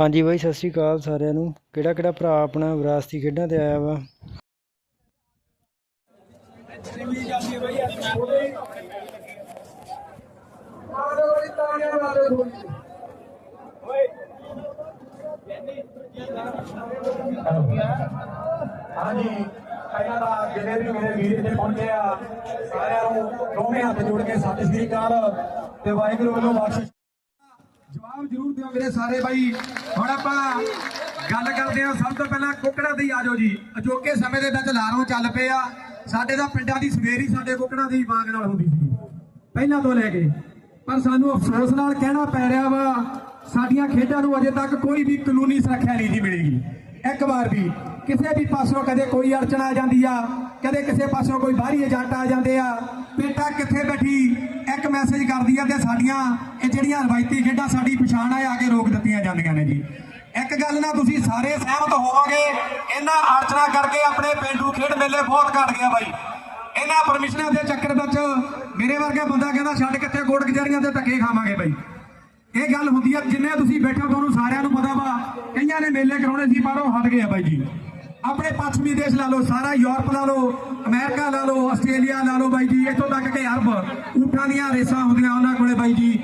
ਹਾਂਜੀ ਬਾਈ, ਸਤਿ ਸ਼੍ਰੀ ਅਕਾਲ ਸਾਰਿਆਂ ਨੂੰ। ਕਿਹੜਾ ਕਿਹੜਾ ਭਰਾ ਆਪਣਾ ਵਿਰਾਸਤੀ ਖੇਡਾਂ ਤੇ ਆਇਆ ਵਾ? ਹਾਂਜੀ, ਪਹਿਲਾਂ ਤਾਂ ਜਿੰਨੇ ਵੀ ਮੇਰੇ ਵੀਰ ਇੱਥੇ ਪਹੁੰਚੇ ਆ, ਸਾਰਿਆਂ ਨੂੰ ਦੋਵੇਂ ਹੱਥ ਜੋੜ ਕੇ ਸਤਿ ਸ੍ਰੀ ਅਕਾਲ ਤੇ ਵਾਹਿਗੁਰੂ ਵੱਲੋਂ ਬਖਸ਼ਿਸ਼ ਜਵਾਬ ਜ਼ਰੂਰ ਦਿਓ ਮੇਰੇ ਸਾਰੇ ਬਾਈ। ਹੁਣ ਆਪਾਂ ਗੱਲ ਕਰਦੇ ਆ ਸਭ ਤੋਂ ਪਹਿਲਾਂ ਕੁੱਕੜਾਂ ਦੀ ਆਜੋ ਜੀ। ਅਜੋਕੇ ਸਮੇਂ ਦੇ ਵਿੱਚ ਲਾਰੋਂ ਚੱਲ ਪਏ ਆ। ਸਾਡੇ ਤਾਂ ਪਿੰਡਾਂ ਦੀ ਸਵੇਰੀ ਸਾਡੇ ਕੁੱਕੜਾਂ ਦੀ ਵਾਂਗ ਨਾਲ ਹੁੰਦੀ ਸੀ। ਪਹਿਲਾਂ ਤੋਂ ਲੈ ਕੇ। ਪਰ ਸਾਨੂੰ ਅਫਸੋਸ ਨਾਲ ਕਹਿਣਾ ਪੈ ਰਿਹਾ ਵਾ, ਸਾਡੀਆਂ ਖੇਡਾਂ ਨੂੰ ਅਜੇ ਤੱਕ ਕੋਈ ਵੀ ਕਾਨੂੰਨੀ ਸੁਰੱਖਿਆ ਨਹੀਂ ਜੀ ਮਿਲੇਗੀ। ਇੱਕ ਵਾਰ ਵੀ ਕਿਸੇ ਵੀ ਪਾਸੋਂ ਕਦੇ ਕੋਈ ਅੜਚਣ ਆ ਜਾਂਦੀ ਆ, ਕਦੇ ਕਿਸੇ ਪਾਸੋਂ ਕੋਈ ਬਾਹਰੀ ਏਜੰਟ ਆ ਜਾਂਦੇ ਆ, ਪੇਟਾ ਕਿੱਥੇ ਬੈਠੀ ਮੈਸੇਜ ਕਰਦੀ ਆ ਤੇ ਸਾਡੀਆਂ ਇਹ ਜਿਹੜੀਆਂ ਰਵਾਇਤੀ ਖੇਡਾਂ ਸਾਡੀ ਪਛਾਣ ਆ ਆ ਕੇ ਰੋਕ ਦਿੱਤੀਆਂ ਜਾਂਦੀਆਂ ਨੇ ਜੀ। ਇੱਕ ਗੱਲ ਨਾਲ ਤੁਸੀਂ ਸਾਰੇ ਸਹਿਮਤ ਹੋਵੋਗੇ, ਇਹਨਾਂ ਅੜਚਣਾ ਕਰਕੇ ਆਪਣੇ ਪਿੰਡੂ ਖੇਡ ਮੇਲੇ ਬਹੁਤ ਘਟ ਗਿਆ ਬਾਈ। ਇਹਨਾਂ ਪਰਮਿਸ਼ਨਾਂ ਦੇ ਚੱਕਰ ਵਿੱਚ ਮੇਰੇ ਵਰਗਾ ਬੰਦਾ ਕਹਿੰਦਾ, ਛੱਡ ਕਿੱਥੇ ਕੋਰਟ ਕਚਹਿਰੀਆਂ ਦੇ ਧੱਕੇ ਖਾਵਾਂਗੇ ਬਾਈ। ਇਹ ਗੱਲ ਹੁੰਦੀ ਆ, ਜਿੰਨੇ ਤੁਸੀਂ ਬੈਠੇ ਹੋ ਤੁਹਾਨੂੰ ਸਾਰਿਆਂ ਨੂੰ ਪਤਾ ਵਾ, ਕਈਆਂ ਨੇ ਮੇਲੇ ਕਰਾਉਣੇ ਸੀ, ਪਰ ਉਹ ਹਟ ਗਏ ਆ ਬਾਈ ਜੀ। ਆਪਣੇ ਪੱਛਮੀ ਦੇਸ਼ ਲਾ ਲਓ, ਸਾਰਾ ਯੂਰਪ ਲਾ ਲਓ, ਅਮਰੀਕਾ ਲਾ ਲਓ, ਆਸਟ੍ਰੇਲੀਆ ਲਾ ਲਓ ਬਾਈ ਜੀ, ਇੱਥੋਂ ਤੱਕ ਕਿ ਅਰਬ ਦੀਆਂ ਰੇਸਾਂ ਹੁੰਦੀਆਂ ਉਹਨਾਂ ਕੋਲੇ ਬਾਈ ਜੀ।